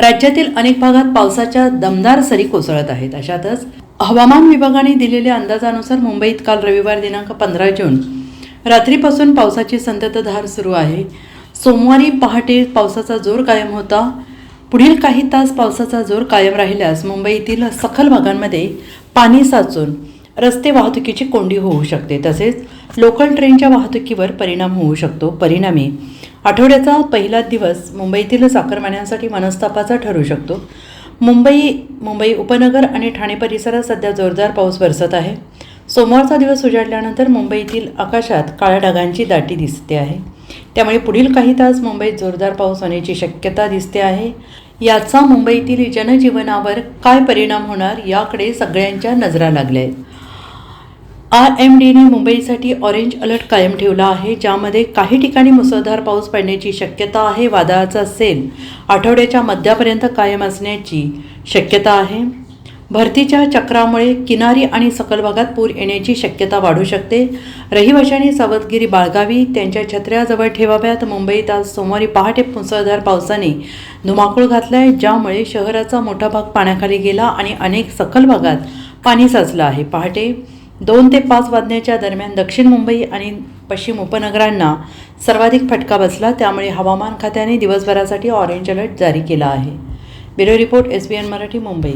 राज्यातील अनेक भागात पावसाच्या दमदार सरी कोसळत आहेत. अशातच हवामान विभागाने दिलेल्या अंदाजानुसार मुंबईत काल रविवार दिनांक पंधरा जून रात्रीपासून पावसाची संततधार सुरू आहे. सोमवारी पहाटे पावसाचा जोर कायम होता. पुढील काही तास पावसाचा जोर कायम राहिल्यास मुंबईतील सखल भागांमध्ये पाणी साचून रस्ते वाहतुकीची कोंडी होऊ शकते. तसेच लोकल ट्रेनच्या वाहतुकीवर परिणाम होऊ शकतो. परिणामी आठवड्याचा पहिला दिवस मुंबईतील चाकरमान्यांसाठी मनस्तापाचा ठरू शकतो. मुंबई मुंबई उपनगर आणि ठाणे परिसरात सध्या जोरदार पाऊस बरसत आहे. सोमवारचा दिवस उजाडल्यानंतर मुंबईतील आकाशात काळ्या ढगांची दाटी दिसते आहे. त्यामुळे पुढील काही तास मुंबईत जोरदार पाऊस होण्याची शक्यता दिसते आहे. याचा मुंबईतील जनजीवनावर काय परिणाम होणार याकडे सगळ्यांच्या नजरा लागल्या आहेत. आर एम डीने मुंबईसाठी ऑरेंज अलर्ट कायम ठेवला आहे ज्यामध्ये काही ठिकाणी मुसळधार पाऊस पडण्याची शक्यता आहे वादळाचा सेल आठवड्याच्या मध्यापर्यंत कायम असण्याची शक्यता आहे. भरतीच्या चक्रामुळे किनारी आणि सकल भागात पूर येण्याची शक्यता वाढू शकते. रहिवाशांनी सावधगिरी बाळगावी त्यांच्या छत्र्याजवळ ठेवाव्यात. मुंबईत आज सोमवारी पहाटे मुसळधार पावसाने धुमाकूळ घातलाय ज्यामुळे शहराचा मोठा भाग पाण्याखाली गेला आणि अनेक सकल भागात पाणी साचलं आहे. पहाटे दोन ते पाच वाजण्याच्या दरम्यान दक्षिण मुंबई आणि पश्चिम उपनगरांना सर्वाधिक फटका बसला. त्यामुळे हवामान खात्याने दिवसभरासाठी ऑरेंज अलर्ट जारी केला आहे. Bureau report S B N Marathi Mumbai.